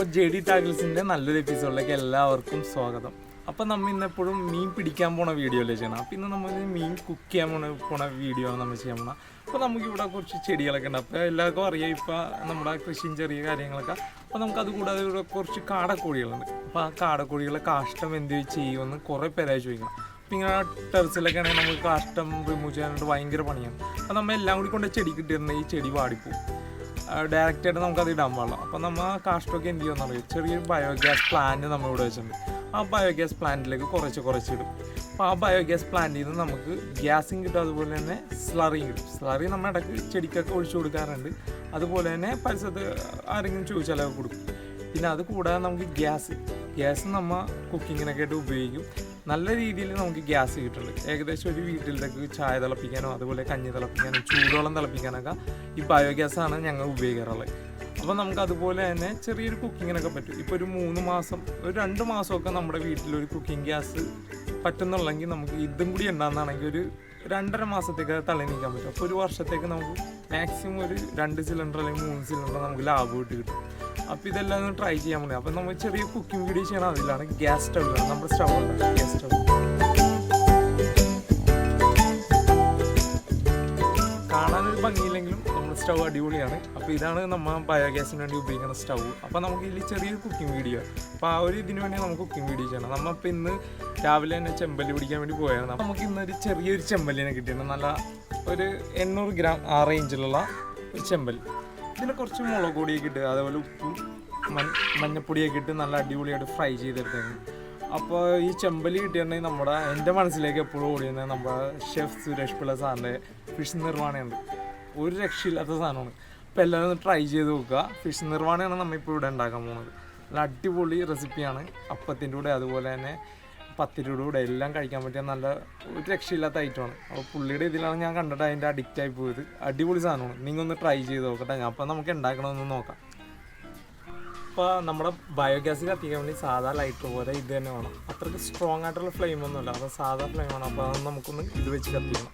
അപ്പോൾ J D ടാഗിൾസിന്റെ നല്ലൊരു എപ്പിസോഡിലേക്ക് എല്ലാവർക്കും സ്വാഗതം. അപ്പോൾ നമ്മൾ ഇന്നെപ്പോഴും മീൻ പിടിക്കാൻ പോണ വീഡിയോ അല്ലേ ചെയ്യണം അപ്പോൾ ഇന്ന് നമ്മൾ മീൻ കുക്ക് ചെയ്യാൻ പോണ പോണ വീഡിയോ ആണ് നമ്മൾ ചെയ്യാൻ പോണത് അപ്പോൾ നമുക്ക് ഇവിടെ കുറച്ച് ചെടികളൊക്കെ ഉണ്ട്. അപ്പോൾ എല്ലാവർക്കും അറിയാം ഇപ്പോൾ നമ്മുടെ കൃഷിയും ചെറിയ കാര്യങ്ങളൊക്കെ. അപ്പോൾ നമുക്കത് കൂടാതെ ഇവിടെ കുറച്ച് കാടക്കോഴികളുണ്ട്. അപ്പോൾ ആ കാടക്കോഴികളെ കാഷ്ടം എന്ത് ചെയ്യുമെന്ന് കുറേ പേരായി ചോദിക്കണം. അപ്പോൾ ഇങ്ങനെ ടെറസിലൊക്കെ ആണെങ്കിൽ നമുക്ക് കാഷ്ടം റിമൂവ് ചെയ്യാനായിട്ട് ഭയങ്കര പണിയാണ്. അപ്പോൾ നമ്മൾ എല്ലാം കൂടി കൊണ്ട് ചെടി കിട്ടിയിരുന്നെങ്കിൽ ഈ ചെടി വാടിപ്പോവും. ഡയറക്റ്റ് നമുക്കത് ഇടാൻ പാടില്ല. അപ്പോൾ നമ്മൾ കാഷ്ടമൊക്കെ എന്ത് ചെയ്യുമെന്ന് അറിയാം? ചെറിയൊരു ബയോഗ്യാസ് പ്ലാന്റ് നമ്മൾ ഇവിടെ വെച്ചിട്ടുണ്ട്. ആ ബയോഗ്യാസ് പ്ലാന്റിലേക്ക് കുറച്ച് കുറച്ച് ഇടും. അപ്പോൾ ആ ബയോഗ്യാസ് പ്ലാന്റിൽ നിന്ന് നമുക്ക് ഗ്യാസും കിട്ടും അതുപോലെ തന്നെ സ്ലറിയും കിട്ടും. സ്ലറി നമ്മൾ ഇടയ്ക്ക് ചെടിക്കൊക്കെ ഒഴിച്ചു കൊടുക്കാറുണ്ട്. അതുപോലെ തന്നെ പരിസരത്ത് ആരെങ്കിലും ചോദിച്ചാലൊക്കെ കൊടുക്കും. പിന്നെ അത് കൂടാതെ നമുക്ക് ഗ്യാസ്. ഗ്യാസ് നമ്മൾ കുക്കിങ്ങിനൊക്കെ ആയിട്ട് ഉപയോഗിക്കും. നല്ല രീതിയിൽ നമുക്ക് ഗ്യാസ് കിട്ടുന്നുണ്ട്. ഏകദേശം ഒരു വീട്ടിലേക്ക് ചായ തിളപ്പിക്കാനോ അതുപോലെ കഞ്ഞി തിളപ്പിക്കാനോ ചൂടോളം തിളപ്പിക്കാനൊക്കെ ഈ ബയോഗ്യാസാണ് ഞങ്ങൾ ഉപയോഗിക്കാറുള്ളത്. അപ്പോൾ നമുക്ക് അതുപോലെ തന്നെ ചെറിയൊരു കുക്കിങ്ങിനൊക്കെ പറ്റും. ഇപ്പോൾ ഒരു മൂന്ന് മാസം ഒരു രണ്ട് മാസമൊക്കെ നമ്മുടെ വീട്ടിലൊരു കുക്കിംഗ് ഗ്യാസ് പറ്റുന്നുള്ളെങ്കിൽ നമുക്ക് ഇതും കൂടി ഉണ്ടാകുന്നതാണെങ്കിൽ ഒരു രണ്ടര മാസത്തേക്ക് തള്ളി നീക്കാൻ പറ്റും. അപ്പോൾ ഒരു വർഷത്തേക്ക് നമുക്ക് മാക്സിമം ഒരു രണ്ട് സിലിണ്ടർ അല്ലെങ്കിൽ മൂന്ന് സിലിണ്ടർ നമുക്ക് ലാഭം ഇട്ട് കിട്ടും. അപ്പോൾ ഇതെല്ലാം ഒന്ന് ട്രൈ ചെയ്യാൻ പറ്റും അപ്പോൾ നമ്മൾ ചെറിയ കുക്കിംഗ് വീഡിയോ ചെയ്യണം അതിലാണ് ഗ്യാസ് സ്റ്റൗവിലാണ് നമ്മുടെ സ്റ്റൗ ഗ്യാസ് സ്റ്റൗ കാണാനൊരു ഭംഗിയില്ലെങ്കിലും നമ്മൾ സ്റ്റൗ അടിപൊളിയാണ്. അപ്പോൾ ഇതാണ് നമ്മൾ ബയോഗ്യാസിന് വേണ്ടി ഉപയോഗിക്കുന്ന സ്റ്റൗ. അപ്പോൾ നമുക്ക് ഇതിൽ ചെറിയൊരു കുക്കിംഗ് വീഡിയോ. അപ്പോൾ ആ ഒരു ഇതിന് വേണ്ടി നമുക്ക് കുക്കിംഗ് വീഡിയോ ചെയ്യണം. നമ്മളിപ്പോൾ ഇന്ന് രാവിലെ തന്നെ ചെമ്പല്ലി പിടിക്കാൻ വേണ്ടി പോയായിരുന്നു അപ്പോൾ നമുക്ക് ഇന്നൊരു ചെറിയൊരു ചെമ്പല്ലിനെ കിട്ടിയത് നല്ല ഒരു എണ്ണൂറ് ഗ്രാം ആ റേഞ്ചിലുള്ള ഒരു ചെമ്പൽ ഇതിന് കുറച്ച് മുളക് പൊടിയൊക്കെ ഇട്ട് അതേപോലെ ഉപ്പും മഞ്ഞപ്പൊടിയൊക്കെ ഇട്ട് നല്ല അടിപൊളിയായിട്ട് ഫ്രൈ ചെയ്തെടുത്തേക്കും അപ്പോൾ ഈ ചെമ്പലി കിട്ടിയിട്ടുണ്ടെങ്കിൽ നമ്മുടെ എന്റെ മനസ്സിലേക്ക് എപ്പോഴും ഓടിയുന്നത് നമ്മുടെ ഷെഫ് സുരേഷ് പിള്ള സാറിന്റെ ഫിഷ് നിർവാണയുണ്ട് ഒരു രക്ഷയില്ലാത്ത സാധനമാണ്. അപ്പോൾ എല്ലാവരും ഒന്ന് ട്രൈ ചെയ്ത് നോക്കുക. ഫിഷ് നിർവാണയാണ് നമ്മളിപ്പോൾ ഇവിടെ ഉണ്ടാക്കാൻ പോകുന്നത് നല്ല അടിപൊളി റെസിപ്പിയാണ് അപ്പത്തിന്റെ കൂടെ അതുപോലെ തന്നെ പത്തിരിയുടെ കൂടെ എല്ലാം കഴിക്കാൻ പറ്റിയ നല്ല ഒരു രക്ഷയില്ലാത്ത ഐറ്റമാണ് അപ്പോൾ പുള്ളിയുടെ ഇതിലാണ് ഞാൻ കണ്ടിട്ട് അതിന്റെ അഡിക്റ്റ് ആയി പോയത്. അടിപൊളി സാധനമാണ്. നിങ്ങൾ ഒന്ന് ട്രൈ ചെയ്ത് നോക്കട്ടെ. അപ്പോൾ നമുക്ക് ഉണ്ടാക്കണമെന്ന് നോക്കാം. അപ്പോൾ നമ്മുടെ ബയോഗ്യാസ് കത്തിക്കാൻ വേണ്ടി സാധാ ലൈറ്റർ പോലെ ഇത് തന്നെ വേണം. അത്രയ്ക്ക് സ്ട്രോങ് ആയിട്ടുള്ള ഫ്ലെയിം ഒന്നുമില്ല. അപ്പോൾ സാധാ ഫ്ലെയിം വേണം അപ്പോൾ നമുക്കൊന്ന് ഇത് വെച്ച് കത്തിക്കണം.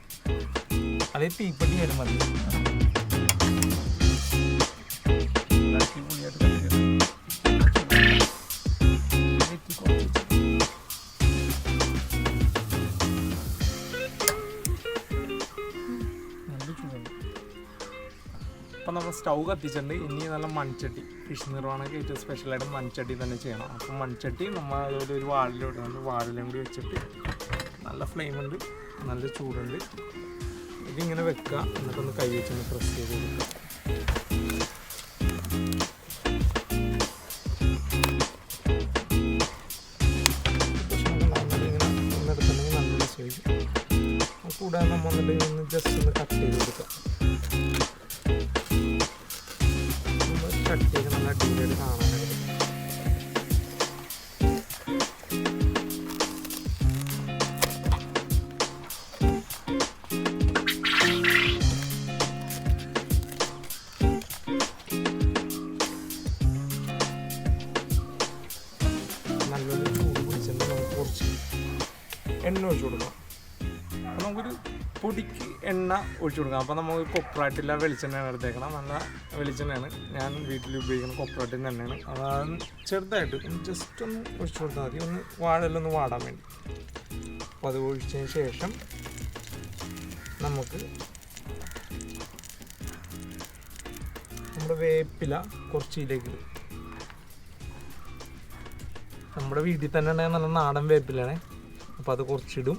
അതേ തീപ്പെട്ടി വരും മതി. സ്റ്റൗ കത്തിച്ചിട്ടുണ്ട്. ഇനി നല്ല മൺചട്ടി ഫിഷ് നിർവഹണമൊക്കെ ഏറ്റവും സ്പെഷ്യലായിട്ട് മൺചട്ടി തന്നെ ചെയ്യണം. അപ്പം മൺചട്ടി നമ്മൾ അതുപോലെ ഒരു നമ്മൾ വാളിലും കൂടി വെച്ചിട്ട് നല്ല ഫ്ലെയിമുണ്ട് നല്ല ചൂടുണ്ട്. ഇതിങ്ങനെ വെക്കുക എന്നിട്ട് ഒന്ന് കൈ വെച്ചൊന്ന് പ്രസ് ചെയ്ത് കൊടുക്കുക ഇങ്ങനെ കൂടാതെ നമ്മൾ വന്നിട്ട് ഒന്ന് ജസ്റ്റ് ഒന്ന് കട്ട് ചെയ്ത് കൊടുക്കുക ഒഴിച്ചു കൊടുക്കാം അപ്പോൾ നമുക്കൊരു പൊടിക്ക് എണ്ണ ഒഴിച്ചു കൊടുക്കാം. അപ്പോൾ നമുക്ക് കൊപ്രാട്ടില്ല വെളിച്ചെണ്ണയാണ് എടുത്തേക്കണം. നല്ല വെളിച്ചെണ്ണയാണ്. ഞാൻ വീട്ടിൽ ഉപയോഗിക്കുന്ന കൊപ്രാട്ടിന്റെ എണ്ണയാണ് അതാണ് ചെറുതായിട്ട് ജസ്റ്റ് ഒന്ന് ഒഴിച്ചു കൊടുത്താൽ മതി. ഒന്ന് വാഴലൊന്ന് വാടാൻ വേണ്ടി. അപ്പോൾ അത് ഒഴിച്ചതിന് ശേഷം നമുക്ക് നമ്മുടെ വേപ്പില കുറച്ച് ഇതിലേക്ക് ഇടും. നമ്മുടെ വീട്ടിൽ തന്നെ ഉണ്ടെങ്കിൽ നല്ല നാടൻ വേപ്പിലാണ് അപ്പോൾ അത് കുറച്ചിടും.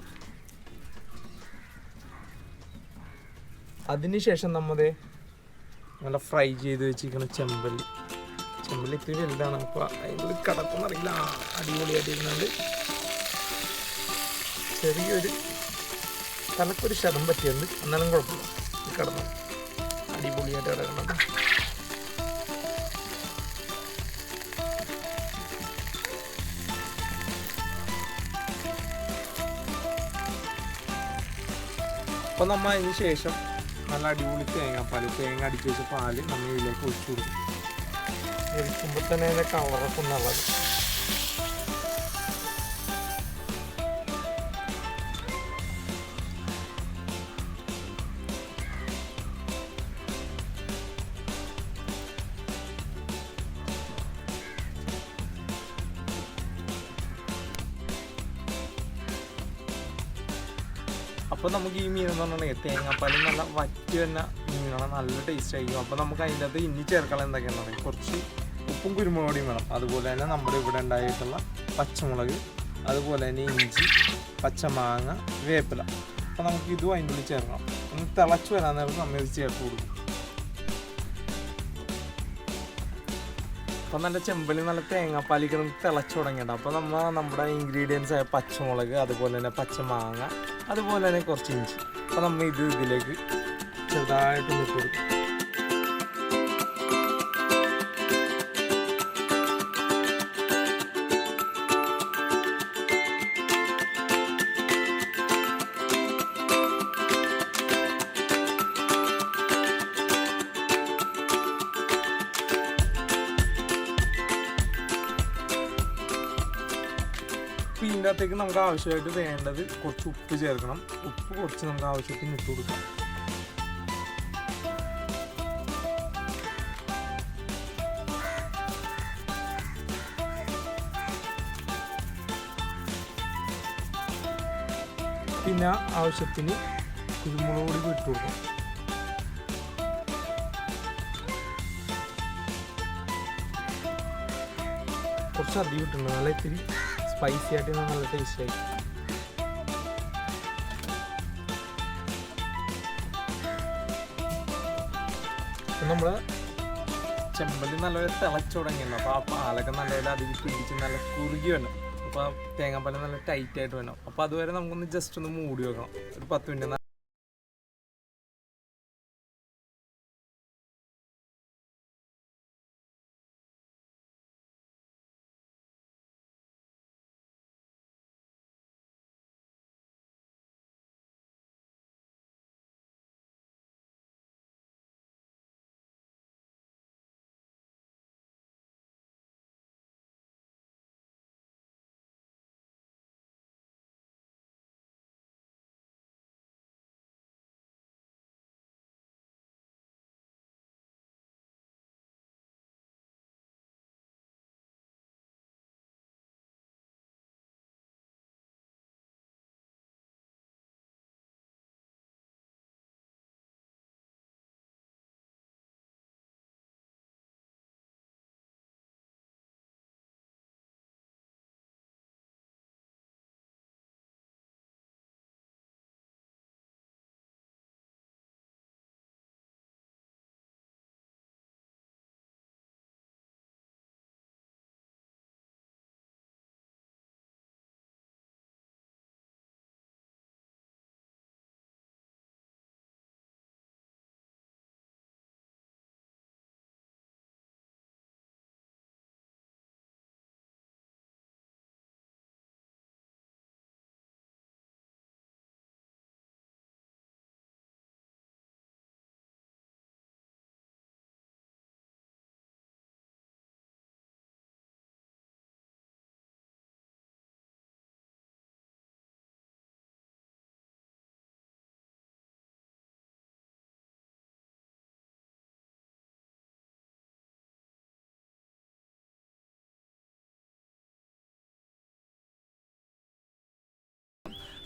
അതിനുശേഷം നമ്മുടെ നല്ല ഫ്രൈ ചെയ്ത് വെച്ചിരിക്കുന്ന ചെമ്പല്ലി. ചെമ്പല്ലി ഇത്തിരി വലുതാണ്. അപ്പോൾ അതിന്റെ കിടക്കുന്നറിയില്ല അറിയില്ല. ഇരുന്നുണ്ട് ചെറിയൊരു തലക്കൊരു ശതം പറ്റിയുണ്ട് എന്നാലും കുഴപ്പമില്ല. കിടന്നു അടിപൊളിയായിട്ട് കിടക്കുന്നുണ്ട്. അപ്പോൾ നമ്മൾ അതിന് ശേഷം നല്ല അടിപൊളി തേങ്ങാപ്പാൽ തേങ്ങ അടിച്ച് വെച്ച പാൽ നമ്മൾ ഇതിലേക്ക് ഒഴിച്ചു കൊടുക്കും. ഒഴിക്കുമ്പോൾ തന്നെ അതിന്റെ കളറൊക്കെ ഒന്നുള്ളത് അപ്പോൾ നമുക്ക് ഈ മീൻ എന്ന് പറഞ്ഞിട്ടുണ്ടെങ്കിൽ തേങ്ങാപ്പാലും നല്ല വറ്റി തന്നെ മീനാണ് നല്ല ടേസ്റ്റ് ആയിരിക്കും. അപ്പോൾ നമുക്ക് അതിന്റെ അകത്ത് ഇനി ചേർക്കാൻ എന്തൊക്കെയാണെന്ന് കുറച്ച് ഉപ്പും കുരുമുളകും വേണം. അതുപോലെ തന്നെ നമ്മുടെ ഇവിടെ ഉണ്ടായിട്ടുള്ള പച്ചമുളക് അതുപോലെ തന്നെ ഇഞ്ചി പച്ചമാങ്ങ വേപ്പില. അപ്പോൾ നമുക്ക് ഇതും അതിന്റെ ഉള്ളിൽ ചേർക്കണം. ഒന്ന് തിളച്ച് വരാൻ നേരം നമ്മൾ ഇത് ചേർത്ത് കൊടുക്കും. അപ്പം നല്ല ചെമ്പലി നല്ല തേങ്ങാപ്പാലിക്കണം തിളച്ച് തുടങ്ങിയിട്ടുണ്ട്. അപ്പോൾ നമ്മൾ നമ്മുടെ ഇൻഗ്രീഡിയൻസ് ആയ പച്ചമുളക് അതുപോലെ തന്നെ പച്ചമാങ്ങ അതുപോലെ തന്നെ കുറച്ച് ഇഞ്ചി. അപ്പോൾ നമ്മൾ ഇത് ഇതിലേക്ക് ചെറുതായിട്ടൊന്ന് ഇട്ട് കൊടുക്കും. അപ്പോൾ ഇതിന്റെ അകത്തേക്ക് നമുക്ക് ആവശ്യമായിട്ട് വേണ്ടത് കുറച്ച് ഉപ്പ് ചേർക്കണം. ഉപ്പ് കുറച്ച് നമുക്ക് ആവശ്യത്തിന് ഇട്ട് കൊടുക്കാം. പിന്നെ ആവശ്യത്തിന് കുരുമുളക് പൊടി ഇട്ട് കൊടുക്കാം. കുറച്ച് അധികം ഇട്ടുണ്ട് നല്ല ഇത്തിരി സ്പൈസി ആയിട്ട് നല്ല ടേസ്റ്റ് ആയി. നമ്മൾ ചെമ്പല്ലി നല്ലപോലെ തിളച്ചു തുടങ്ങിയിരുന്നു. അപ്പോൾ ആ പാലൊക്കെ നല്ലപോലെ അതിൽ പിടിച്ച് നല്ല കുറുകി വരണം. അപ്പോൾ തേങ്ങാപ്പാലം നല്ല ടൈറ്റ് ആയിട്ട് വരണം. അപ്പോൾ അതുവരെ നമുക്കൊന്ന് ജസ്റ്റ് ഒന്ന് മൂടി വെക്കണം. ഒരു പത്ത് മിനിറ്റ്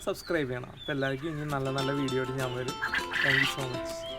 സബ്സ്ക്രൈബ് ചെയ്യണം. അപ്പോൾ എല്ലാവർക്കും ഇനി നല്ല നല്ല വീഡിയോ ഞാൻ വരും. Thank you so much